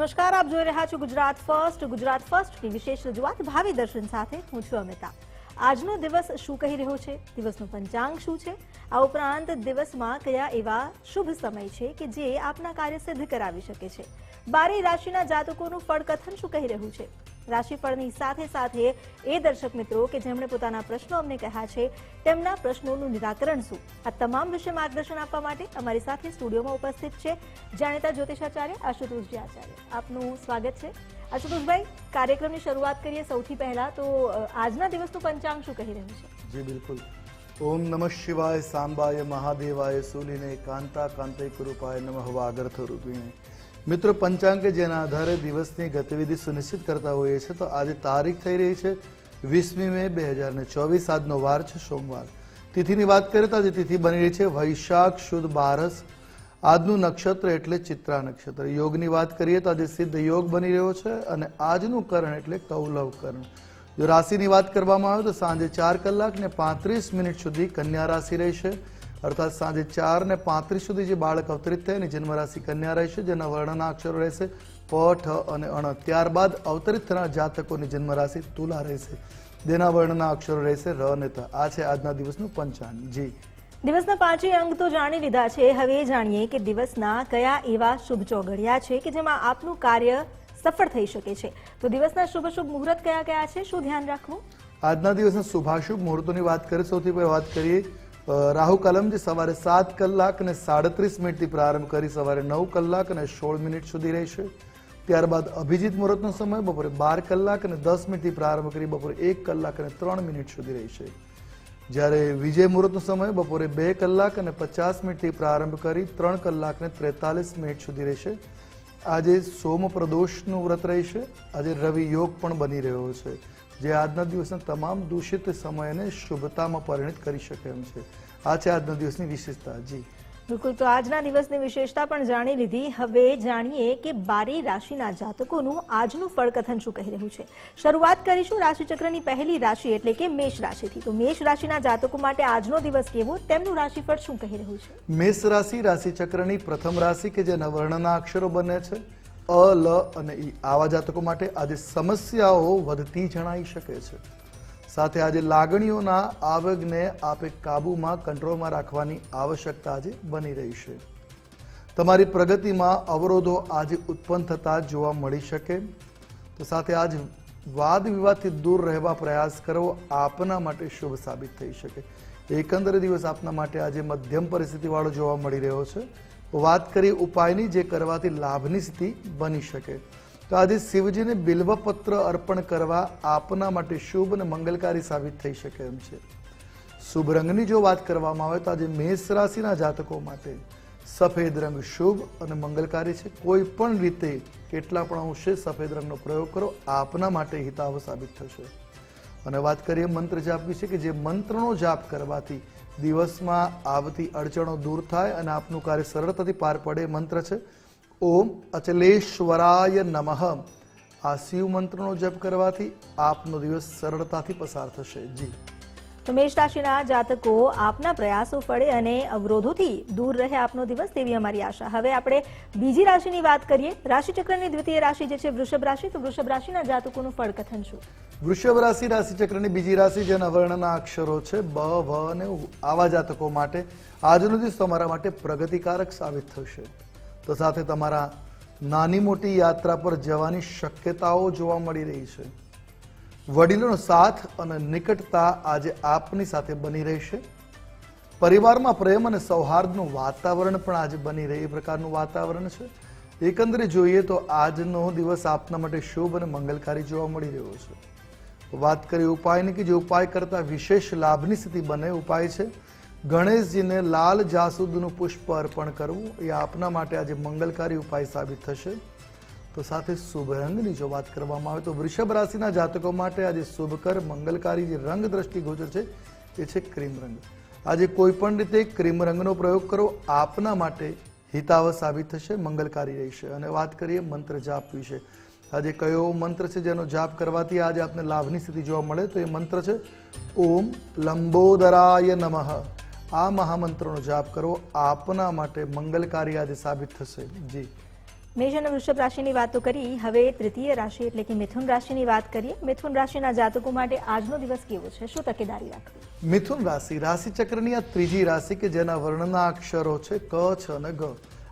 નમસ્કાર, આપ જોઈ રહ્યા છો ગુજરાત ફર્સ્ટ. ગુજરાત ફર્સ્ટની વિશેષ રજૂઆત ભાવિ દર્શન સાથે. હું છું અમિતા. આજનો દિવસ શું કહી રહ્યો છે? દિવસનું પંચાંગ શું છે? આ ઉપરાંત દિવસમાં કયા એવા શુભ સમય છે કે જે આપના કાર્ય સિદ્ધ કરાવી શકે છે? બારે રાશિના જાતકોનું ફળકથન શું કહી રહ્યું છે? રાશિફળની સાથે સાથે એ દર્શક મિત્રો કે જેમણે પોતાના પ્રશ્નો અમને કહ્યા છે, તેમના પ્રશ્નોનું નિરાકરણ શું? આ તમામ વિશે માર્ગદર્શન આપવા માટે અમારી સાથે સ્ટુડિયોમાં ઉપસ્થિત છે જાણીતા જ્યોતિષાચાર્ય આશુતોષજી આચાર્ય. આપનું સ્વાગત છે. આશુતોષભાઈ, કાર્યક્રમની શરૂઆત કરીએ સૌથી પહેલા તો આજના દિવસનું પંચાંગ શું કહી રહ્યું છે? જી, બિલકુલ. ઓમ નમઃ શિવાય, સાંબાય, મહાદેવાય કાંતા કાંતે કૃપાય નમઃ વાગર્થ રૂપિણે મિત્રો, પંચાંગ જેના આધારે દિવસની ગતિવિધિ સુનિશ્ચિત કરતા હોઈએ છીએ, તો આજે તારીખ થઈ રહી છે વીસમી મે બે હજાર ને ચોવીસ. આજનો વાર છે સોમવાર. તિથિની વાત કરીએ તો આજે તિથિ બની રહી છે વૈશાખ, શુદ્ધ બારસ. આજનું નક્ષત્ર એટલે ચિત્રા નક્ષત્ર. યોગની વાત કરીએ તો આજે સિદ્ધ યોગ બની રહ્યો છે અને આજનું કરણ એટલે કૌલવ કરણ. જો રાશિની વાત કરવામાં આવે તો સાંજે ચાર કલાક ને પાંત્રીસ મિનિટ સુધી કન્યા રાશિ રહેશે. અર્થાત સાંજે ચાર ને પાંત્રીસ સુધી જે બાળક અવતરિત થાય એની જન્મ રાશિ કન્યા રહેશે, જેના વર્ણના અક્ષરો રહેશે. પ ઠ અને અણ ત્યારબાદ અવતરિત થનાર જાતકોની જન્મ રાશિ તુલા રહેશે. જેના વર્ણના અક્ષરો રહેશે ર અને ત. આ છે આજના દિવસનું પંચાંગ. જી. દિવસના પાંચેય અંક તો જાણી લીધા છે. હવે જાણીએ કે દિવસના કયા એવા શુભ ચોઘડિયા છે કે જેમાં આપનું કાર્ય સફળ થઈ શકે છે. તો દિવસના શુભ શુભ મુહૂર્ત કયા કયા છે? શું ધ્યાન રાખવું? આજના દિવસના શુભાશુભ મુહૂર્તોની વાત કરીએ. સૌથી પહેલા વાત કરીએ રાહુ કલમ જે સવારે સાત કલાક અને સાડત્રીસ મિનિટથી પ્રારંભ કરી સવારે નવ કલાક અને સોળ મિનિટ સુધી રહેશે. ત્યારબાદ અભિજીત મુહૂર્તનો સમય બપોરે બાર કલાક અને દસ મિનિટથી પ્રારંભ કરી બપોરે એક કલાક અને ત્રણ મિનિટ સુધી રહેશે. જ્યારે વિજય મુહૂર્તનો સમય બપોરે બે કલાક અને પચાસ મિનિટથી પ્રારંભ કરી ત્રણ કલાક અને ત્રેતાલીસ મિનિટ સુધી રહેશે. આજે સોમ પ્રદોષનું વ્રત રહેશે આજે રવિ યોગ પણ બની રહ્યો છે. જે આજના દિવસના તમામ દૂષિત સમયને શુભતામાં પરિણિત કરી શકે એમ છે. આ છે આજના દિવસની વિશેષતા. જી. બિલકુલ, તો આજના દિવસની વિશેષતા પણ જાણી લીધી. હવે જાણીએ કે બારી રાશિના જાતકોનું આજનું ફળકથન શું કહી રહ્યું છે. શરૂઆત કરીશું રાશિચક્રની પહેલી રાશિ એટલે કે મેષ રાશિથી. તો મેષ રાશિના જાતકો માટે આજનો દિવસ કેવો? તેમનું રાશિફળ શું કહી રહ્યું છે? મેષ રાશિ રાશિચક્રની પ્રથમ રાશિ કે જેના વર્ણના અક્ષરો બને છે. અ, લ અને ઈ. આવા જાતકો માટે આજે સમસ્યાઓ વધતી જણાઈ શકે છે. સાથે આજે લાગણીઓના આવેગને આપે કાબૂમાં, કંટ્રોલમાં રાખવાની આવશ્યકતા આજે બની રહી છે. તમારી પ્રગતિમાં અવરોધો આજે ઉત્પન્ન થતા જોવા મળી શકે. તો સાથે આજ વાદ વિવાદથી દૂર રહેવા પ્રયાસ કરવો આપના માટે શુભ સાબિત થઈ શકે. એકંદરે દિવસ આપના માટે આજે મધ્યમ પરિસ્થિતિવાળો જોવા મળી રહ્યો છે. વાત કરી ઉપાયની જે કરવાથી લાભની સ્થિતિ બની શકે. તો આજે શિવજીને બિલ્વપત્ર અર્પણ કરવા આપના માટે શુભ અને મંગલકારી સાબિત થઈ શકે એમ છે. શુભ રંગની જો વાત કરવામાં આવે તો આજે મેષ રાશિના જાતકો માટે સફેદ રંગ શુભ અને મંગલકારી છે. કોઈ પણ રીતે કેટલા પણ અંશે સફેદ રંગનો પ્રયોગ કરો, આપના માટે હિતાવ સાબિત થશે. અને વાત કરીએ મંત્ર જાપ વિશે કે જે મંત્રનો જાપ કરવાથી દિવસમાં આવતી અડચણો દૂર થાય અને આપનું કાર્ય સરળતાથી પાર પડે મંત્ર છે. ઓમ અચલેશ્વરાય નમઃ. આ શિવ મંત્રનો જપ કરવાથી આપનો દિવસ સરળતાથી પસાર થશે. જી. તો મેષ રાશિના જાતકો આપના પ્રયાસો ફળે અને અવરોધોથી દૂર રહે આપનો દિવસ તેવી અમારી આશા. હવે આપણે બીજી રાશિની વાત કરીએ. રાશિચક્રની દ્વિતીય રાશિ જે છે વૃષભ રાશિ. તો વૃષભ રાશિના જાતકોનું ફળ કથન શું? વૃષભ રાશિ રાશિ ચક્રની બીજી રાશિ જેના વર્ણના અક્ષરો છે બ ભ અને આવા જાતકો માટે આજનો દિવસ તમારા માટે પ્રગતિકારક સાબિત થશે. તો સાથે તમારા નાની મોટી યાત્રા પર જવાની શક્યતાઓ જોવા મળી રહી છે. વડીલોનો સાથ અને નિકટતા આજે આપની સાથે બની રહેશે પરિવારમાં પ્રેમ અને સૌહાર્દનું વાતાવરણ પણ આજે બની રહે, એ પ્રકારનું વાતાવરણ છે. એકંદરે જોઈએ તો આજનો દિવસ આપના માટે શુભ અને મંગલકારી જોવા મળી રહ્યો છે. વાત કરીએ ઉપાયની કે જે ઉપાય કરતા વિશેષ લાભની સ્થિતિ બને, ઉપાય છે. ગણેશજીને લાલ જાસૂદનું પુષ્પ અર્પણ કરવું એ આપના માટે આજે મંગલકારી ઉપાય સાબિત થશે. તો સાથે શુભ રંગની જો વાત કરવામાં આવે તો વૃષભ રાશિના જાતકો માટે આજે શુભકર મંગલકારી જે રંગ દ્રષ્ટિ ગોચર છે, એ છે ક્રીમ રંગ. આજે કોઈ પણ રીતે ક્રીમ રંગનો પ્રયોગ કરો, આપના માટે હિતાવ સાબિત થશે, મંગલકારી રહેશે. અને વાત કરીએ મંત્ર જાપ વિશે. આજે કયો મંત્ર છે જેનો જાપ કરવાથી આજે આપને લાભની સ્થિતિ જોવા મળે તો એ મંત્ર છે, ઓમ લંબોદરાય નમઃ. આ મહામંત્રનો જાપ કરો આપના માટે મંગલકારી આજે સાબિત થશે. જી. મેષ અને વૃષભ રાશિની વાતો કરી. હવે તૃતીય રાશિ એટલે કે મિથુન રાશિની વાત કરીએ. મિથુન રાશિના જાતકો માટે આજનો દિવસ કેવો છે? શું તકેદારી રાખવી? મિથુન રાશિ રાશિ ચક્રની આ ત્રીજી રાશિ કે જેના વર્ણના અક્ષરો છે ક છ અને ગ.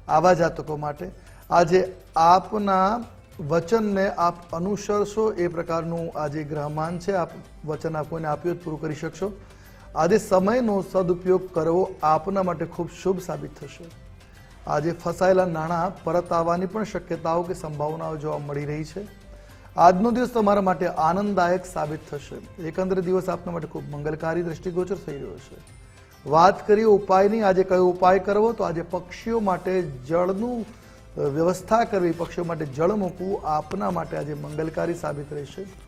આવા જાતકો માટે આજે આપના વચનને આપ અનુસરશો. એ પ્રકારનું આજે ગ્રહમાન છે. આપ વચન આપ કોઈને આપ્યું જ પૂરું કરી શકશો. આજે સમયનો સદુપયોગ કરવો આપના માટે ખૂબ શુભ સાબિત થશે. આજે ફસાયેલા નાણાં પરત આવવાની પણ શક્યતાઓ કે સંભાવનાઓ જોવા મળી રહી છે. આજનો દિવસ તમારા માટે આનંદદાયક સાબિત થશે. એકંદરે દિવસ આપના માટે ખૂબ મંગલકારી દ્રષ્ટિગોચર થઈ રહ્યો છે. વાત કરીએ ઉપાયની, આજે કયો ઉપાય કરવો? તો આજે પક્ષીઓ માટે જળનું વ્યવસ્થા કરવી, પક્ષીઓ માટે જળ મૂકવું આપના માટે આજે મંગલકારી સાબિત રહેશે.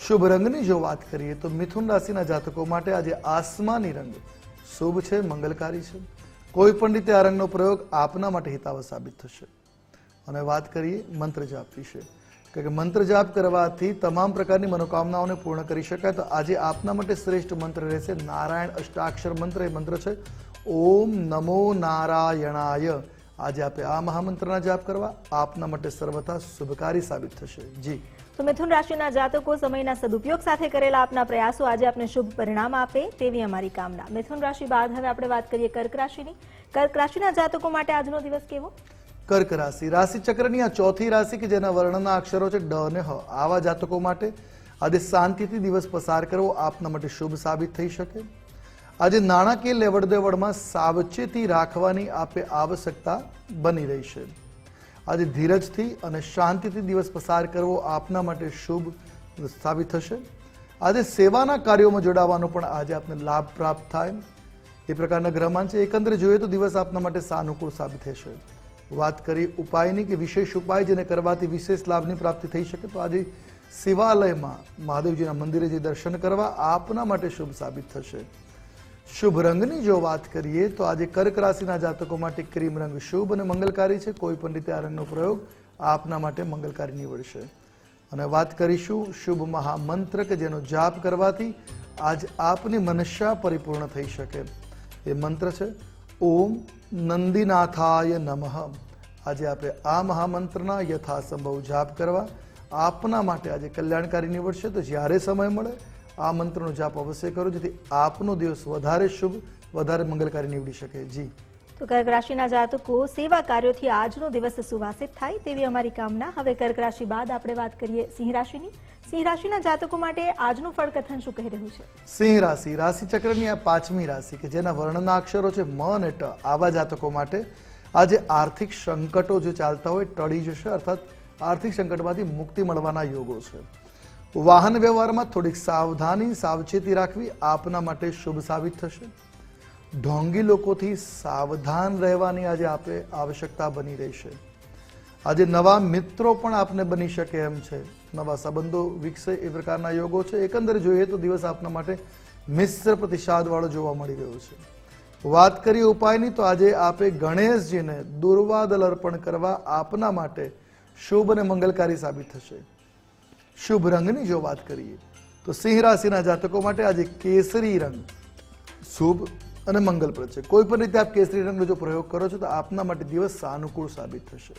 શુભ રંગની જો વાત કરીએ તો મિથુન રાશિના જાતકો માટે આજે આસમાની રંગ શુભ છે, મંગલકારી છે. કોઈ પણ રીતે આ રંગનો પ્રયોગ આપના માટે હિતાવહ સાબિત થશે. અને વાત કરીએ મંત્ર જાપ વિશે. કે મંત્ર જાપ કરવાથી તમામ પ્રકારની મનોકામનાઓને પૂર્ણ કરી શકાય તો આજે આપના માટે શ્રેષ્ઠ મંત્ર રહેશે નારાયણ અષ્ટાક્ષર મંત્ર. એ મંત્ર છે, ઓમ નમો નારાયણાય. આજે આપે આ મહામંત્રના જાપ કરવા. આપના માટે સર્વથા શુભકારી સાબિત થશે. જી. તો મિથુન રાશિના જાતકો સમયના સદુપયોગ સાથે કરેલા આપના પ્રયાસો આજે આપને શુભ પરિણામ આપે તેવી અમારી કામના. મિથુન રાશિ બાદ હવે આપણે વાત કરીએ કર્ક રાશિની. કર્ક રાશિના જાતકો માટે આજનો દિવસ કેવો? કર્ક રાશિ. રાશિ ચક્રની આ ચોથી રાશિ કે જેના વર્ણના અક્ષરો છે ડ અને હ. આવા જાતકો માટે આજે શાંતિથી દિવસ પસાર કરવો આપના માટે શુભ સાબિત થઈ શકે. આજે નાણાકીય લેવડ દેવડમાં સાવચેતી રાખવાની આપે આવશ્યકતા બની રહી છે. આજે ધીરજથી અને શાંતિથી દિવસ પસાર કરવો આપના માટે શુભ સાબિત થશે. આજે સેવાના કાર્યોમાં જોડાવાનો પણ આજે આપને લાભ પ્રાપ્ત થાય. એ પ્રકારના ગ્રહમાન છે. એકંદરે જોઈએ તો દિવસ આપના માટે સાનુકૂળ સાબિત થશે. વાત કરી ઉપાયની કે વિશેષ ઉપાય જેને કરવાથી વિશેષ લાભની પ્રાપ્તિ થઈ શકે, તો આજે શિવાલયમાં મહાદેવજીના મંદિરે જે દર્શન કરવા આપના માટે શુભ સાબિત થશે. શુભ રંગની જો વાત કરીએ તો આજે કર્ક રાશિના જાતકો માટે ક્રીમ રંગ શુભ અને મંગલકારી છે. કોઈ પણ રીતે આ રંગનો પ્રયોગ આપના માટે મંગલકારી નીવડશે. અને વાત કરીશું શુભ મહામંત્ર કે જેનો જાપ કરવાથી આજ આપની મનસ્યા પરિપૂર્ણ થઈ શકે. એ મંત્ર છે, ઓમ નંદીનાથાય નમઃ. આજે આપણે આ મહામંત્રના યથાસંભવ જાપ કરવા આપના માટે આજે કલ્યાણકારી નીવડશે. તો જ્યારે સમય મળે આ મંત્રનો જાપ અવશ્ય કરો જેથી આપનો દિવસ વધારે શુભ વધારે મંગલકારી નીવડી શકે. જી. તો કર્ક રાશિના જાતકો સેવા કાર્યોથી આજનો દિવસ સુવાસિત થાય તેવી અમારી કામના. હવે કર્ક રાશિ બાદ આપણે વાત કરીએ સિંહ રાશિની. સિંહ રાશિના જાતકો માટે આજનું ફળ કથન શું કહી રહ્યું છે? સિંહ રાશિ. રાશિ ચક્રની આ પાંચમી રાશિ કે જેના વર્ણના અક્ષરો છે મ અને ટ. આવા જાતકો માટે આજે આર્થિક સંકટો જે ચાલતા હોય ટળી જશે અર્થાત આર્થિક સંકટમાંથી મુક્તિ મળવાના યોગો છે. વાહન વ્યવહારમાં થોડીક સાવધાની, સાવચેતી રાખવી આપના માટે શુભ સાબિત થશે. ઢોંગી લોકોથી સાવધાન રહેવાની આજે આપે આવશ્યકતા બની રહેશે આજે નવા મિત્રો પણ આપને બની શકે એમ છે. નવા સંબંધો વિકસે એ પ્રકારના યોગો છે. એકંદરે જોઈએ તો દિવસ આપના માટે મિશ્ર પ્રતિસાદવાળો જોવા મળી રહ્યો છે. વાત કરીએ ઉપાયની તો આજે આપે ગણેશજીને દુર્વાદલ અર્પણ કરવા આપના માટે શુભ અને મંગલકારી સાબિત થશે. શુભ રંગની જો વાત કરીએ, તો સિંહ રાશિના જાતકો માટે આજે કેસરી રંગ શુભ અને મંગલપ્રદ છે. કોઈ પણ રીતે આપ કેસરી રંગનો જો પ્રયોગ કરો છો, તો આપના માટે દિવસ સાનુકૂળ સાબિત થશે.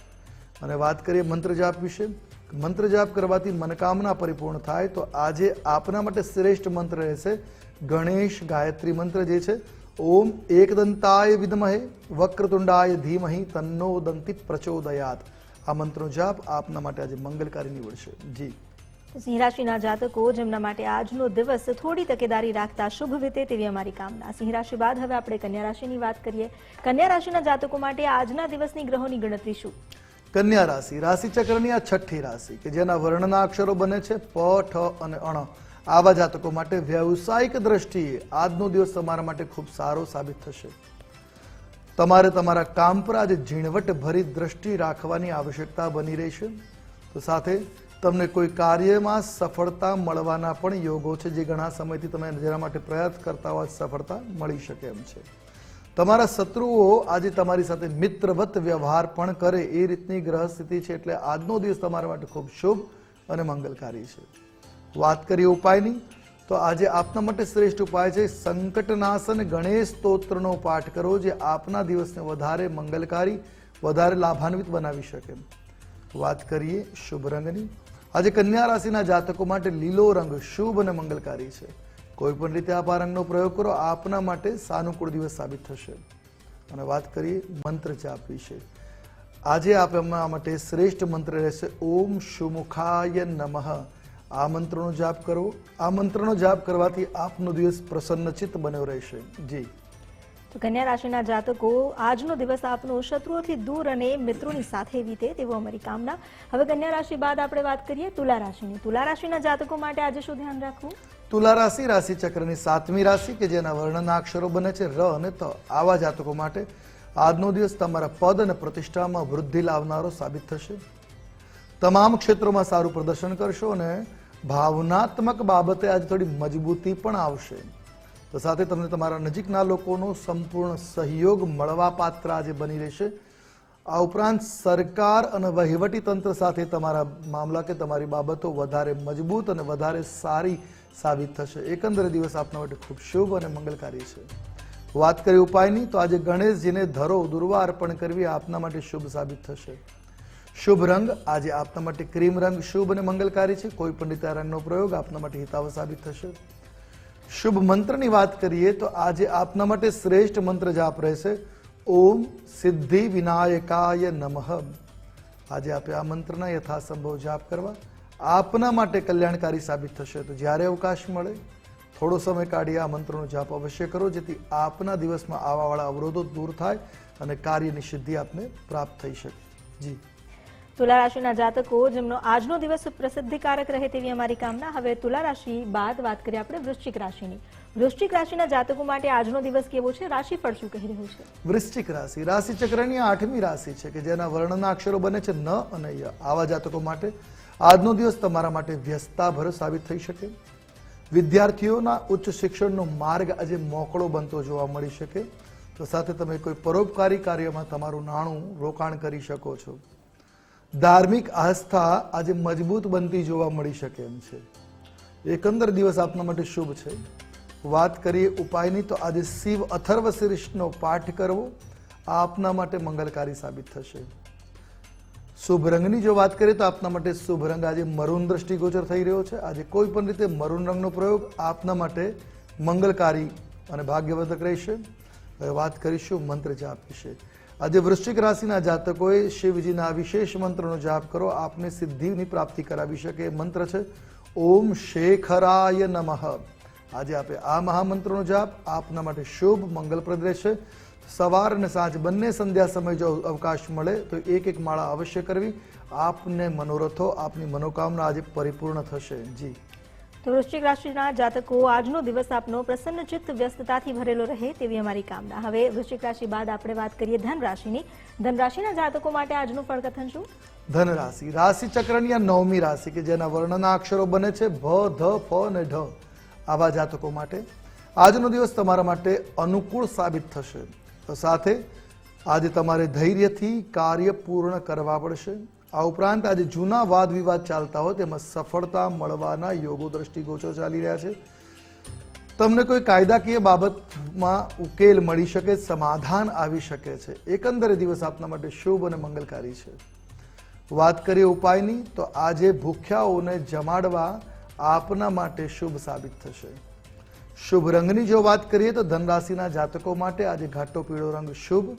અને વાત કરીએ મંત્ર જાપ વિશે મંત્ર જાપ કરવાથી મનકામના પરિપૂર્ણ થાય, તો આજે આપના માટે શ્રેષ્ઠ મંત્ર રહેશે ગણેશ ગાયત્રી મંત્ર જે છે, ઓમ એકદંતાય વિદમહે, વક્રતુંડાય ધીમહી તન્નો દંતી પ્રચોદયાત. આ મંત્રનો જાપ આપના માટે આજે મંગલકારી નીવડશે. જી. સિંહ રાશિના જાતકો જેમના માટે આજનો દિવસ થોડી તકેદારી રાખતા શુભ વીતે તેવી અમારી કામના. સિંહ રાશિ બાદ હવે આપણે કન્યા રાશિની વાત કરીએ. કન્યા રાશિના જાતકો માટે આજના દિવસની ગ્રહોની ગણતરી શું? કન્યા રાશિ રાશિ ચક્રની આ છઠ્ઠી રાશિ, કે જેના વર્ણના અક્ષરો બને છે પ, ઠ અને અણ. આવા જાતકો માટે વ્યવસાયિક દ્રષ્ટિએ આજનો દિવસ તમારા માટે ખૂબ સારો સાબિત થશે. તમારે તમારા કામ પર આજે ઝીણવટ ભરી દ્રષ્ટિ રાખવાની આવશ્યકતા બની રહેશે. તો સાથે તમને કોઈ કાર્યમાં સફળતા મળવાના પણ યોગો છે જે ઘણા સમયથી તમે જેના માટે પ્રયાસ કરતા હોય સફળતા મળી શકે એમ છે. તમારા શત્રુઓ આજે તમારી સાથે મિત્રવત વ્યવહાર પણ કરે એ રીતની ગ્રહ સ્થિતિ છે એટલે આજનો દિવસ તમારા માટે ખૂબ શુભ અને મંગલકારી છે. વાત કરીએ ઉપાયની તો આજે આપના માટે શ્રેષ્ઠ ઉપાય છે સંકટનાશન ગણેશ સ્તોત્રનો પાઠ કરો જે આપના દિવસને વધારે મંગલકારી, વધારે લાભાન્વિત બનાવી શકે વાત કરીએ શુભ રંગની આજે કન્યા રાશિના જાતકો માટે લીલો રંગ શુભ અને મંગલકારી છે. કોઈ પણ રીતે આપ આ રંગનો પ્રયોગ કરો, આપના માટે સાનુકૂળ દિવસ સાબિત થશે. અને વાત કરીએ મંત્ર જાપ વિશે. આજે આપણા માટે શ્રેષ્ઠ મંત્ર રહેશે, ઓમ શુમુખાય નમઃ. આ મંત્રનો જાપ કરવો આ મંત્રનો જાપ કરવાથી આપનો દિવસ પ્રસન્નચિત્ત બન્યો રહેશે. જી. કન્યા રાશિના જાતકો આજનો દિવસ આપનો શત્રુઓથી દૂર અને મિત્રોની સાથે વીતે તેવો અમારી કામના. હવે કન્યા રાશિ બાદ આપણે વાત કરીએ તુલા રાશિની. તુલા રાશિના જાતકો માટે આજે શું ધ્યાન રાખવું? તુલા રાશિ રાશિ ચક્રની સાતમી રાશિ કે જેના વર્ણના અક્ષરો બને છે ર અને ત. આવા જાતકો માટે આજનો દિવસ તમારા પદ અને પ્રતિષ્ઠામાં વૃદ્ધિ લાવનારો સાબિત થશે. તમામ ક્ષેત્રોમાં સારું પ્રદર્શન કરશો અને ભાવનાત્મક બાબતે આજે થોડી મજબૂતી પણ આવશે. તો સાથે તમને તમારા નજીકના લોકોનો સંપૂર્ણ સહયોગ મળવા પાત્ર આજે બની રહેશે. આ ઉપરાંત સરકાર અને વહીવટી તંત્ર સાથે તમારા મામલા કે તમારી બાબતો વધારે મજબૂત અને વધારે સારી સાબિત થશે. એકંદરે દિવસ આપના માટે ખૂબ શુભ અને મંગલકારી છે. વાત કરી ઉપાયની, તો આજે ગણેશજીને ધરો દુર્વા અર્પણ કરવી આપના માટે શુભ સાબિત થશે. શુભ રંગ, આજે આપના માટે ક્રીમ રંગ શુભ અને મંગલકારી છે. કોઈ પણ રીતે રંગનો પ્રયોગ આપના માટે હિતાવ સાબિત થશે. શુભ મંત્રની વાત કરીએ તો આજે આપના માટે શ્રેષ્ઠ મંત્ર જાપ રહેશે. ઓમ સિદ્ધિ વિનાયકાય નમઃ. આજે આપે આ મંત્રના યથાસંભવ જાપ કરવા. આપના માટે કલ્યાણકારી સાબિત થશે તો જ્યારે અવકાશ મળે, થોડો સમય કાઢી આ મંત્રનો જાપ અવશ્ય કરો, જેથી આપના દિવસમાં આવાવાળા અવરોધો દૂર થાય અને કાર્યની સિદ્ધિ આપને પ્રાપ્ત થઈ શકે. જી. તુલા રાશિના જાતકો, જેમનો આજનો દિવસ પ્રસિદ્ધિકારક રહે તેવી અમારી કામના. હવે તુલા રાશિ બાદ વાત કરીએ આપણે વૃશ્ચિક રાશિની. વૃશ્ચિક રાશિના જાતકો માટે આજનો દિવસ કેવો છે? રાશિફળ શું કહી રહ્યું છે? વૃશ્ચિક રાશિ. રાશિ ચક્રની આઠમી રાશિ છે કે જેના વર્ણના અક્ષરો બને છે ન અને ય. આવા જાતકો માટે આજનો દિવસ તમારા માટે વ્યસ્તાભર સાબિત થઈ શકે. વિદ્યાર્થીઓના ઉચ્ચ શિક્ષણનો માર્ગ આજે મોકળો બનતો જોવા મળી શકે. તો સાથે તમે કોઈ પરોપકારી કાર્યમાં તમારું નાણું રોકાણ કરી શકો છો. ધાર્મિક આસ્થા આજે મજબૂત બનતી જોવા મળી શકે એમ છે. એકંદર દિવસ આપના માટે શુભ છે. વાત કરીએ ઉપાયની તો આજે શિવ અથર્વ શીર્ષનો પાઠ કરવો આ આપના માટે મંગલકારી સાબિત થશે. શુભ રંગની જો વાત કરીએ તો આપના માટે શુભ રંગ આજે મરૂન દ્રષ્ટિગોચર થઈ રહ્યો છે. આજે કોઈ પણ રીતે મરૂન રંગનો પ્રયોગ આપના માટે મંગલકારી અને ભાગ્યવર્ધક રહેશે. હવે વાત કરીશું મંત્ર જાપ વિશે. આજે વૃશ્ચિક રાશિના જાતકોએ શિવજીના વિશેષ મંત્રનો જાપ કરો. આપને સિદ્ધિની પ્રાપ્તિ કરાવી શકે એ મંત્ર છે, ઓમ શેખરાય નમઃ આજે આપે આ મહામંત્રનો જાપ. આપના માટે શુભ, મંગલપ્રદ રહેશે. સવાર અને સાંજ બંને સંધ્યા સમય જો અવકાશ મળે તો એક એક માળા અવશ્ય કરવી. આપને મનોરથો, આપની મનોકામના આજે પરિપૂર્ણ થશે. જી. તો વૃશ્ચિક રાશિના જાતકો આજનો દિવસ આપનો પ્રસન્ન ચિત્ત વ્યસ્તતાથી ભરેલો રહે તેવી અમારી કામના. હવે વૃશ્ચિક રાશિ બાદ આપણે વાત કરીએ ધન રાશિની ધન રાશિના જાતકો માટે આજનું ફળકથન શું? ધન રાશિ રાશિ ચક્રની આ નવમી રાશિ કે જેના વર્ણના અક્ષરો બને છે ભ, ધ, ફ અને ઢ. આવા જાતકો માટે આજનો દિવસ તમારા માટે અનુકૂળ સાબિત થશે. તો સાથે આજે તમારે ધૈર્યથી કાર્ય પૂર્ણ કરવા પડશે. આ ઉપરાંત આજે જૂના વાદ વિવાદ ચાલતા હોય તેમાં સફળતા મળવાના યોગો દ્રષ્ટિગોચર ચાલી રહ્યા છે. તમને કોઈ કાયદાકીય બાબતમાં ઉકેલ મળી શકે, સમાધાન આવી શકે છે. એકંદરે દિવસ આપના માટે શુભ અને મંગલકારી છે. વાત કરીએ ઉપાયની, તો આજે ભૂખ્યાઓને જમાડવા આપના માટે શુભ સાબિત થશે. શુભ રંગની જો વાત કરીએ, તો ધનરાશિના જાતકો માટે આજે ઘાટો પીળો રંગ શુભ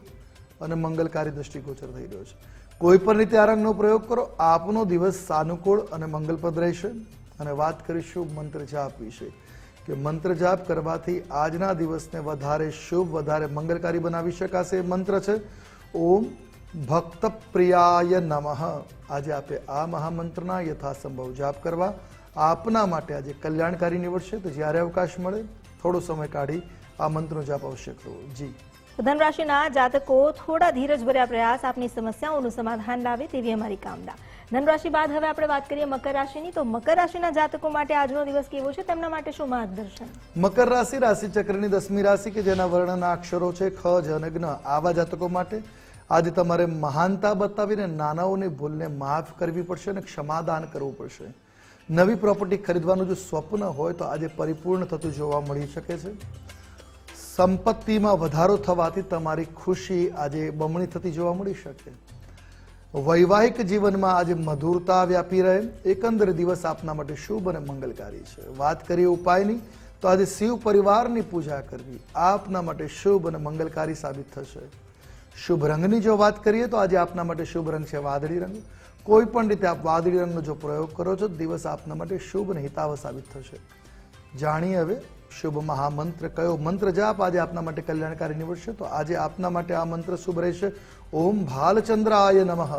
અને મંગલકારી દ્રષ્ટિગોચર થઈ રહ્યો છે. કોઈ પણ રીતે આ રંગનો પ્રયોગ કરો. આપનો દિવસ સાનુકૂળ અને મંગલપદ રહેશે. અને વાત કરીશું મંત્ર જાપ વિશે, કે મંત્ર જાપ કરવાથી આજના દિવસને વધારે શુભ, વધારે મંગલકારી બનાવી શકાશે. મંત્ર છે, ઓમ ભક્ત પ્રિયાય નમઃ. આજે આપે આ મહામંત્રના યથાસંભવ જાપ કરવા. આપના માટે આજે કલ્યાણકારી નીવડશે. તો જ્યારે અવકાશ મળે, થોડો સમય કાઢી આ મંત્રનો જાપ અવશ્ય કરવો જી. તો ધન જાતકો થોડા ધીરજભર્યા પ્રયાસ આપની સમસ્યાઓનું સમાધાન લાવે તેવી અમારી કામના. ધનરાશિ બાદ હવે આપણે વાત કરીએ મકર રાશિની. તો મકર રાશિના જાતકો માટે આજનો દિવસ કેવો છે? તેમના માટે શું માર્ગદર્શન? મકર રાશિ રાશિ ચક્રની દસમી રાશિ કે જેના વર્ણના અક્ષરો છે ખ, જ અને આવા જાતકો માટે આજે તમારે મહાનતા બતાવીને નાનાઓની ભૂલને માફ કરવી પડશે અને ક્ષમાદાન કરવું પડશે. નવી પ્રોપર્ટી ખરીદવાનું જો સ્વપ્ન હોય તો આજે પરિપૂર્ણ થતું જોવા મળી શકે છે. સંપત્તિમાં વધારો થવાથી તમારી ખુશી આજે બમણી થતી જોવા મળી શકે. વૈવાહિક જીવનમાં આજે મધુરતા વ્યાપી રહે. એકંદર દિવસ આપના માટે શુભ અને મંગલકારી છે. વાત કરીએ ઉપાયની, તો આજે શિવ પરિવારની પૂજા કરવી આપના માટે શુભ અને મંગલકારી સાબિત થશે. શુભ રંગની જો વાત કરીએ, તો આજે આપના માટે શુભ રંગ છે વાદળી રંગ. કોઈ પણ રીતે આપ વાદળી રંગનો જો પ્રયોગ કરો છો, દિવસ આપના માટે શુભ અને હિતાવ સાબિત થશે. જાણીએ હવે શુભ મહામંત્ર કયો મંત્ર જાપ? આજે આપના માટે કલ્યાણકારી નીવડશે. તો આજે આપના માટે આ મંત્ર શુભ રહેશે. ઓમ ભાલચંદ્રાય નમઃ.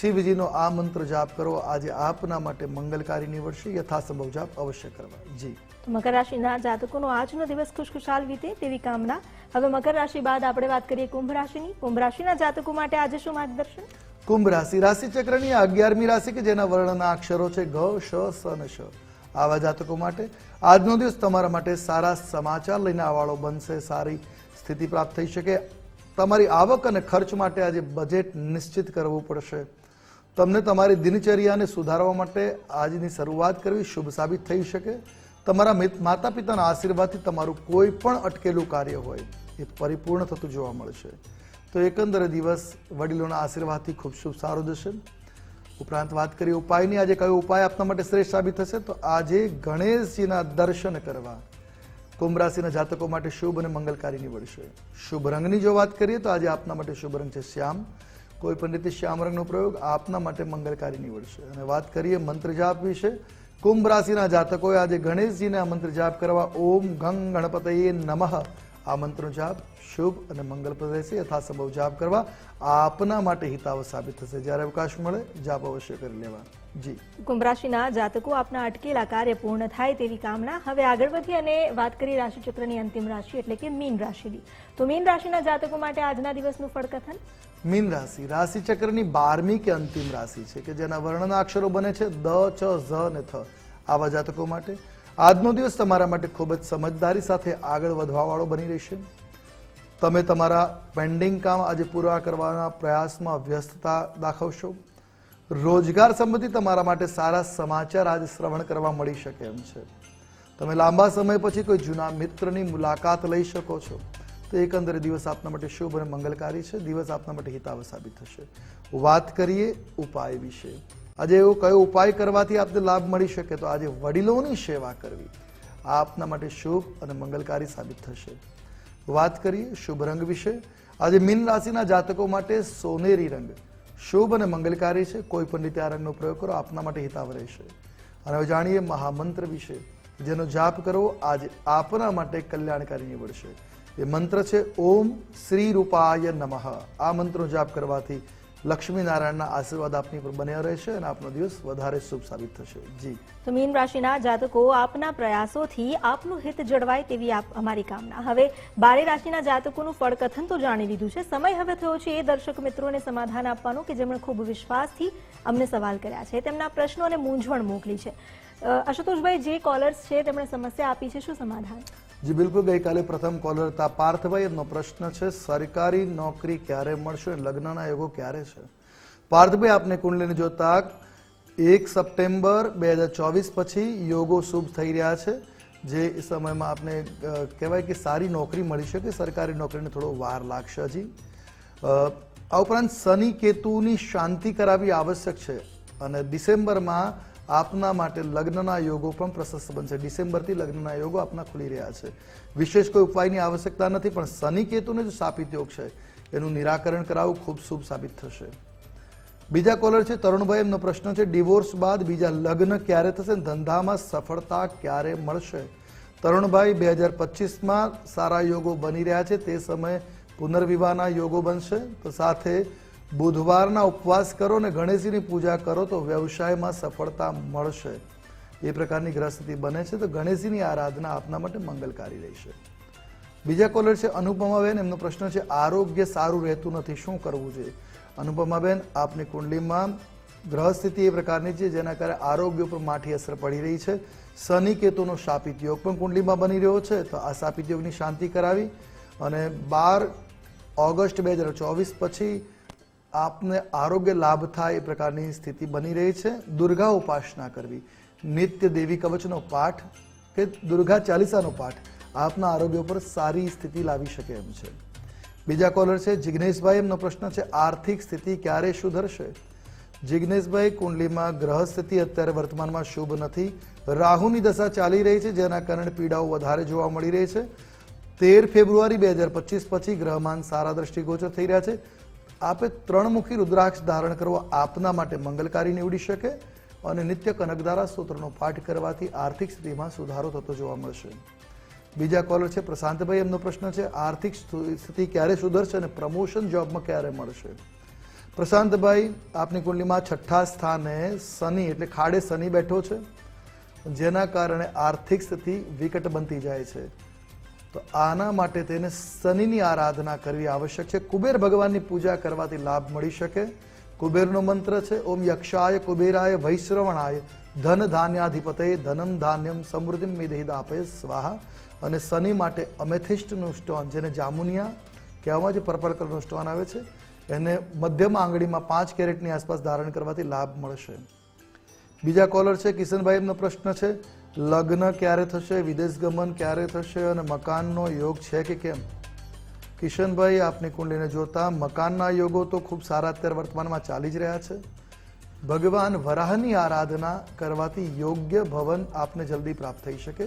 શિવજીનો આ મંત્ર જાપ કરો. આજે આપના માટે મંગલકારી નીવડશે. યથાસંભવ જાપ અવશ્ય કરવા. જી. મકર રાશિના જાતકોનો આજનો દિવસ ખુશખુશાલ વીતે તેવી કામના. હવે મકર રાશિ બાદ આપણે વાત કરીએ કુંભ રાશિની. કુંભ રાશિના જાતકો માટે આજે શું માર્ગદર્શન? કુંભ રાશિ રાશિ ચક્રની અગિયારમી રાશિ કે જેના વર્ણના અક્ષરો છે ઘ શ સ અને શ. આવા જાતકો માટે. આજનો દિવસ તમારા માટે સારા સમાચાર લઈને આવાળો બનશે, સારી સ્થિતિ પ્રાપ્ત થઈ શકે. તમારી આવક અને ખર્ચ માટે આજે બજેટ નિશ્ચિત કરવું પડશે. તમને તમારી દિનચર્યાને સુધારવા માટે આજની શરૂઆત કરવી શુભ સાબિત થઈ શકે. તમારા માતા પિતાના આશીર્વાદથી તમારું કોઈ પણ અટકેલું કાર્ય હોય એ પરિપૂર્ણ થતું જોવા મળશે. તો એકંદરે દિવસ વડીલોના આશીર્વાદથી ખૂબ શુભ સારો જશે. ઉપરાંત વાત કરી ઉપાયની, આજે કયો ઉપાય આપના માટે શ્રેષ્ઠ સાબિત થશે? તો આજે ગણેશજીના દર્શન કરવા. કુંભ રાશિના જાતકો માટે શુભ અને મંગલકારી નીવડશે. શુભ રંગની જો વાત કરીએ, તો આજે આપના માટે શુભ રંગ છે શ્યામ. કોઈ પણ રીતે શ્યામ રંગનો પ્રયોગ આપના માટે મંગલકારી નીવડશે. અને વાત કરીએ મંત્ર જાપ વિશે, કુંભ રાશિના જાતકોએ આજે ગણેશજીને આ મંત્ર જાપ કરવા. ઓમ ગંગ ગણપતયે નમઃ. આ મંત્રનો જાપ શુભ અને મંગલપ્રદ રહેશે યથાસંભવ જાપ કરવા આપના માટે હિતાવ સાબિત થશે. જ્યારે અવકાશ મળે જાપ અવશ્ય કરી લેવા. જી. કુંભ રાશિના જાતકો આપના અટકેલા કાર્ય પૂર્ણ થાય તેવી કામના હવે આગળ વધી અને વાત કરી રાશિચક્રની અંતિમ રાશિ એટલે કે મીન રાશિની. તો મીન રાશિના જાતકો માટે આજના દિવસનું ફળકથન? મીન રાશિ. રાશિ ચક્રની બારમી કે અંતિમ રાશિ છે કે જેના વર્ણના અક્ષરો બને છે દ ચ ઝ અને થ. આવા જાતકો માટે આજનો દિવસ તમારા માટે ખૂબ જ સમજદારી સાથે આગળ વધવાવાળો બની રહેશે. તમે તમારા પેન્ડિંગ કામ આજે પૂરા કરવાના પ્રયાસમાં વ્યસ્તતા દાખવશો. રોજગાર સંબંધી તમારા માટે સારા સમાચાર આજે શ્રવણ કરવા મળી શકે એમ છે. તમે લાંબા સમય પછી કોઈ જૂના મિત્રની મુલાકાત લઈ શકો છો. તો એકંદરે દિવસ આપના માટે શુભ અને મંગલકારી છે. દિવસ આપના માટે હિતાવ સાબિત થશે. વાત કરીએ ઉપાય વિશે. આજે એવો કયો ઉપાય કરવાથી આપને લાભ મળી શકે તો આજે વડીલોની સેવા કરવી. આ આપના માટે શુભ અને મંગલકારી સાબિત થશે. વાત કરીએ શુભ રંગ વિશે. આજે મીન રાશિના જાતકો માટે સોનેરી રંગ શુભ અને મંગલકારી છે. કોઈ પણ રીતે આ રંગનો પ્રયોગ કરો, આપના માટે હિતાવ રહેશે. અને હવે જાણીએ મહામંત્ર વિશે. જેનો જાપ કરવો આજે આપના માટે કલ્યાણકારી નીવડશે. એ મંત્ર છે, ઓમ શ્રી રૂપાય નમઃ. આ મંત્રનો જાપ કરવાથી લક્ષ્મી નારાયણના આશીર્વાદ આપની પર બન્યા રહેશે અને આપનો દિવસ વધારે શુભ સાબિત થશે. જી. તો મીન રાશિના જાતકો આપના પ્રયાસોથી આપનું હિત જળવાય તેવી આપ અમારી કામના. હવે બારે રાશિના જાતકોનું ફળકથન તો જાણી લીધું છે. સમય હવે થયો છે એ દર્શક મિત્રોને સમાધાન આપવાનું કે જેમણે ખૂબ વિશ્વાસથી અમને સવાલ કર્યા છે. તેમના પ્રશ્નો અને મૂંઝવણ મોકલી છે. આશુતોષભાઈ, જે કોલર્સ છે, તેમણે સમસ્યા આપી છે. શું સમાધાન? જી, બિલકુલ. ગઈકાલે પ્રથમ કોલર હતા પાર્થભાઈ. એમનો પ્રશ્ન છે, સરકારી નોકરી ક્યારે મળશે? લગ્નના યોગો ક્યારે છે? પાર્થભાઈ, આપને કુંડલીને જોતા એક સપ્ટેમ્બર બે હજાર ચોવીસ પછી યોગો શુભ થઈ રહ્યા છે. જે સમયમાં આપને કહેવાય કે સારી નોકરી મળી શકે. સરકારી નોકરીને થોડો વાર લાગશે હજી. આ ઉપરાંત શનિ કેતુની શાંતિ કરાવવી આવશ્યક છે. અને ડિસેમ્બરમાં આપના માટે લગ્નના યોગો પણ પ્રશસ્ત બનશે. ડિસેમ્બરથી લગ્નના યોગો આપના ખુલી રહ્યા છે. વિશેષ કોઈ ઉપાયની આવશ્યકતા નથી, પણ શનિ કેતુને જો શાપિત યોગ છે. એનું નિરાકરણ કરાવવું ખૂબ શુભ સાબિત થશે. બીજા કોલર છે, તરુણભાઈ, એમનો પ્રશ્ન છે, ડિવોર્સ બાદ બીજા લગ્ન ક્યારે થશે? ધંધામાં સફળતા ક્યારે મળશે? તરુણભાઈ, બે હજાર પચીસમાં સારા યોગો બની રહ્યા છે. તે સમયે પુનર્વિવાહના યોગો બનશે. તો સાથે બુધવારના ઉપવાસ કરો અને ગણેશજીની પૂજા કરો તો વ્યવસાયમાં સફળતા મળશે. એ પ્રકારની ગ્રહસ્થિતિ બને છે તો ગણેશજીની આરાધના આપના માટે મંગલકારી રહેશે. બીજા કોલર છે અનુપમાબેન, એમનો પ્રશ્ન છે, આરોગ્ય સારું રહેતું નથી, શું કરવું જોઈએ? અનુપમાબેન, આપની કુંડલીમાં ગ્રહ સ્થિતિ એ પ્રકારની છે જેના કારણે આરોગ્ય ઉપર માઠી અસર પડી રહી છે. શનિ કેતુનો શાપિત યોગ પણ કુંડલીમાં બની રહ્યો છે તો આ શાપિત યોગની શાંતિ કરાવી અને બાર ઓગસ્ટ બે હજાર ચોવીસ પછી આપને આરોગ્ય લાભ થાય એ પ્રકારની સ્થિતિ બની રહી છે. દુર્ગા ઉપાસના કરવી. નિત્ય દેવી કવચનો પાઠ કે દુર્ગા ચાલીસાનો પાઠ આપના આરોગ્ય ઉપર સારી સ્થિતિ લાવી શકે એમ છે. બીજા કોલર છે, જિગ્નેશભાઈ. એમનો પ્રશ્ન છે, આર્થિક સ્થિતિ ક્યારે સુધરશે? જિગ્નેશભાઈ, કુંડલીમાં ગ્રહ સ્થિતિ અત્યારે વર્તમાનમાં શુભ નથી. રાહુની દશા ચાલી રહી છે, જેના કારણે પીડાઓ વધારે જોવા મળી રહી છે. તેર ફેબ્રુઆરી બે હજાર પચીસ પછી ગ્રહમાન સારા દ્રષ્ટિગોચર થઈ રહ્યા છે. આપે ત્રણમુખી રુદ્રાક્ષ ધારણ કરવો આપના માટે મંગલકારી નીવડી શકે અને નિત્ય કનકધારા સૂત્રનો પાઠ કરવાથી આર્થિક સ્થિતિમાં સુધારો થતો જોવા મળશે. બીજા કોલર છે, પ્રશાંતભાઈ, એમનો પ્રશ્ન છે, આર્થિક સ્થિતિ ક્યારે સુધરશે અને પ્રમોશન જોબમાં ક્યારે મળશે? પ્રશાંતભાઈ, આપની કુંડલીમાં છઠ્ઠા સ્થાને શનિ, એટલે ખાડે શનિ બેઠો છે, જેના કારણે આર્થિક સ્થિતિ વિકટ બનતી જાય છે. તો આના માટે તેને શનિની આરાધના કરવી આવશ્યક છે. કુબેર ભગવાનની પૂજા કરવાથી લાભ મળી શકે. કુબેરનો મંત્ર છે, ઓમ યક્ષાય કુબેરાય વૈશ્રવણાય, ધન ધાન્યાધિપતે ધનમ ધાન્યમ સમૃદ્ધિમ આપે સ્વાહા. અને શનિ માટે અમેથિસ્ટનું સ્ટોન, જેને જામુનિયા કહેવામાં જે પર્પલ કલરનું સ્ટોન આવે છે, એને મધ્યમ આંગળીમાં પાંચ કેરેટની આસપાસ ધારણ કરવાથી લાભ મળશે. બીજા કોલર છે, કિશનભાઈ એમનો પ્રશ્ન છે લગ્ન ક્યારે થશે, વિદેશ ગમન ક્યારે થશે અને મકાનનો યોગ છે કે કેમ? કિશનભાઈ, આપની કુંડલીને જોતા મકાનના યોગો તો ખૂબ સારા અત્યારે વર્તમાનમાં ચાલી જ રહ્યા છે. ભગવાન વરાહની આરાધના કરવાથી યોગ્ય ભવન આપને જલ્દી પ્રાપ્ત થઈ શકે.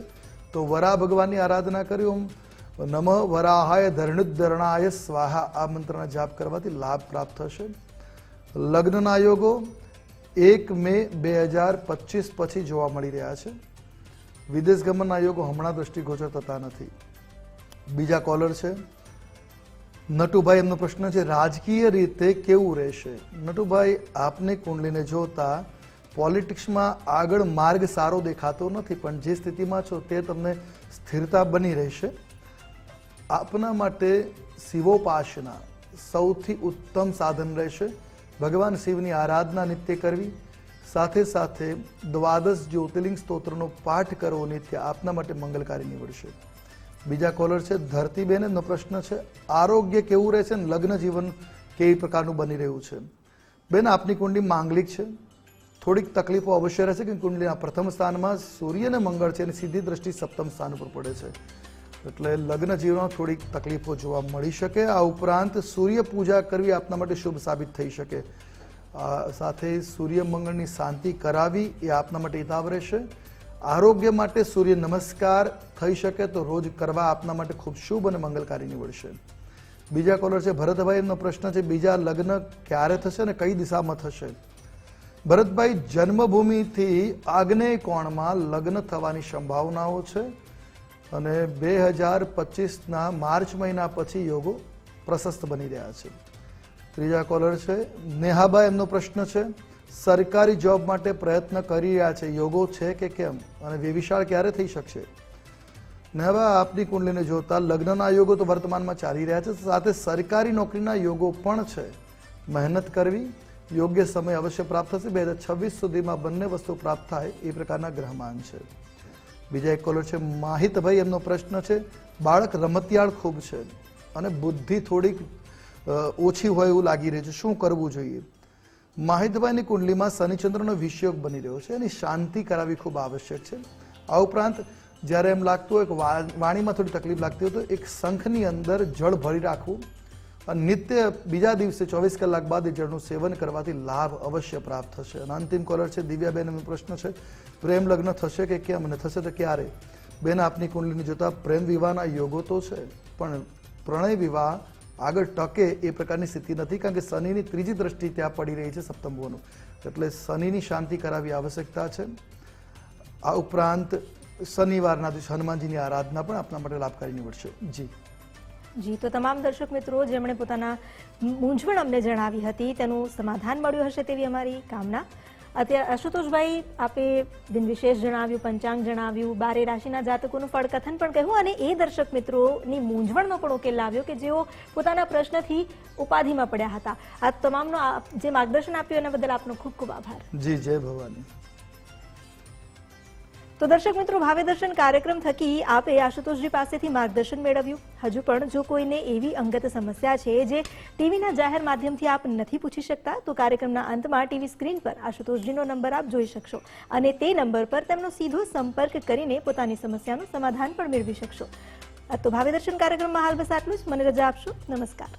તો વરાહ ભગવાનની આરાધના કરી ઓમ. નમ વરાહાય ધરણુદ્ધરણાય સ્વાહા. આ મંત્રના જાપ કરવાથી લાભ પ્રાપ્ત થશે. લગ્નના યોગો એક મે બે હજાર પચીસ પછી જોવા મળી રહ્યા છે. વિદેશ ગમનના યોગો હમણાં દ્રષ્ટિગોચર થતા નથી. બીજા કોલર છે. નટુભાઈ, એમનો પ્રશ્ન છે, રાજકીય રીતે કેવું રહેશે? નટુભાઈ, આપની કુંડલીને જોતા પોલિટિક્સમાં આગળ માર્ગ સારો દેખાતો નથી, પણ જે સ્થિતિમાં છો તે તમને સ્થિરતા બની રહેશે. આપના માટે શિવોપાસના સૌથી ઉત્તમ સાધન રહેશે. ભગવાન શિવની આરાધના નિત્ય કરવી. સાથે સાથે દ્વાદશ જ્યોતિર્લિંગ સ્તોત્રનો પાઠ કરવો નિત્ય આપના માટે મંગલકારી નીવડશે. બીજા કોલર છે ધરતીબેનનો પ્રશ્ન છે, આરોગ્ય કેવું રહેશે અને લગ્ન જીવન કેવી પ્રકારનું બની રહ્યું છે? બેન, આપની કુંડલી માંગલિક છે. થોડીક તકલીફો અવશ્ય રહેશે કે કુંડલીના પ્રથમ સ્થાનમાં સૂર્ય અને મંગળ છે અને સીધી દ્રષ્ટિ સપ્તમ સ્થાન ઉપર પડે છે. એટલે લગ્ન જીવનમાં થોડીક તકલીફો જોવા મળી શકે. આ ઉપરાંત સૂર્ય પૂજા કરવી આપના માટે શુભ સાબિત થઈ શકે. સાથે સૂર્ય મંગળની શાંતિ કરાવી એ આપના માટે હિતાવ રહેશે. આરોગ્ય માટે સૂર્ય નમસ્કાર થઈ શકે તો રોજ કરવા આપના માટે ખૂબ શુભ અને મંગલકારી નીવડશે. બીજા કોલર છે ભરતભાઈ એમનો પ્રશ્ન છે, બીજા લગ્ન ક્યારે થશે અને કઈ દિશામાં થશે? ભરતભાઈ, જન્મભૂમિથી આગ્નેય કોણમાં લગ્ન થવાની સંભાવનાઓ છે અને બે હજાર પચીસના માર્ચ મહિના પછી યોગો પ્રશસ્ત બની રહ્યા છે. ત્રીજા કોલર છે. નેહાબા એમનો પ્રશ્ન છે. સરકારી જોબ માટે પ્રયત્ન કરી રહ્યા છે. યોગો છે કે કેમ? અને વિવિશાળ ક્યારે થઈ શકશે? નેહાબા આપની કુંડલીને જોતા લગ્નના યોગો તો વર્તમાનમાં ચાલી રહ્યા છે. સાથે સરકારી નોકરીના યોગો પણ છે. મહેનત કરવી, યોગ્ય સમય અવશ્ય પ્રાપ્ત થશે. બે હજાર છવ્વીસ સુધીમાં બંને વસ્તુ પ્રાપ્ત થાય એ પ્રકારના ગ્રહમાન છે. બીજા એક કોલર છે. માહિતભાઈ, એમનો પ્રશ્ન છે. બાળક રમતિયાળ ખૂબ છે અને બુદ્ધિ થોડીક ઓછી હોય એવું લાગી રહ્યું છે. શું કરવું જોઈએ? માહિતભાઈની કુંડલીમાં શનિચંદ્રનો વિષયોગ બની રહ્યો છે એની શાંતિ કરાવવી ખૂબ આવશ્યક છે. આ ઉપરાંત, જ્યારે એમ લાગતું હોય કે વાણીમાં થોડી તકલીફ લાગતી હોય તો એક શંખની અંદર જળ ભરી રાખવું અને નિત્ય બીજા દિવસે ચોવીસ કલાક બાદ એ જળનું સેવન કરવાથી લાભ અવશ્ય પ્રાપ્ત થશે. અને અંતિમ કોલર છે, દિવ્યાબેન, એમનો પ્રશ્ન છે, પ્રેમ લગ્ન થશે કે કેમ અને થશે તો ક્યારે? બેન, આપની કુંડલીને જોતા પ્રેમ વિવાહના યોગો તો છે, પણ પ્રણય વિવાહ આગળ ટકે એ પ્રકારની સ્થિતિ નથી, કારણ કે શનિની ત્રીજી દ્રષ્ટિ ત્યાં પડી રહી છે સપ્તમ ભુવનું એટલે શનિની શાંતિ કરાવી આવશ્યકતા છે. આ ઉપરાંત શનિવારના દિવસે હનુમાનજીની આરાધના પણ આપના માટે લાભકારી નીવડશે. જી. જી, તો તમામ દર્શક મિત્રો, જેમણે પોતાના મૂંઝવણ અમને જણાવી હતી, તેનું સમાધાન મળ્યું હશે તેવી અમારી કામના. અત્યારે આશુતોષભાઈ આપે દિન વિશેષ જણાવ્યું, પંચાંગ જણાવ્યું, બારે રાશિના જાતકોનું ફળકથન પણ કહ્યું અને એ દર્શક મિત્રોની મૂંઝવણનો પણ ઉકેલ લાવ્યો કે જેઓ પોતાના પ્રશ્નથી ઉપાધિમાં પડ્યા હતા. આ તમામનો જે માર્ગદર્શન આપ્યું એના બદલ આપનો ખૂબ ખૂબ આભાર. જી, જય ભવાની. તો દર્શક મિત્રો, ભાવે દર્શન કાર્યક્રમ થકી આપે આશુતોષજી પાસેથી માર્ગદર્શન મેળવ્યું. હજુ પણ જો કોઈને એવી અંગત સમસ્યા છે જે ટીવીના જાહેર માધ્યમથી આપ નથી પૂછી શકતા, તો કાર્યક્રમના અંતમાં ટીવી સ્ક્રીન પર આશુતોષજીનો નંબર આપ જોઈ શકશો અને તે નંબર પર તેમનો સીધો સંપર્ક કરીને પોતાની સમસ્યાનું સમાધાન પણ મેળવી શકશો. તો ભાવે દર્શન કાર્યક્રમમાં હાલ બસ આટલું જ. મને રજા આપશો. નમસ્કાર.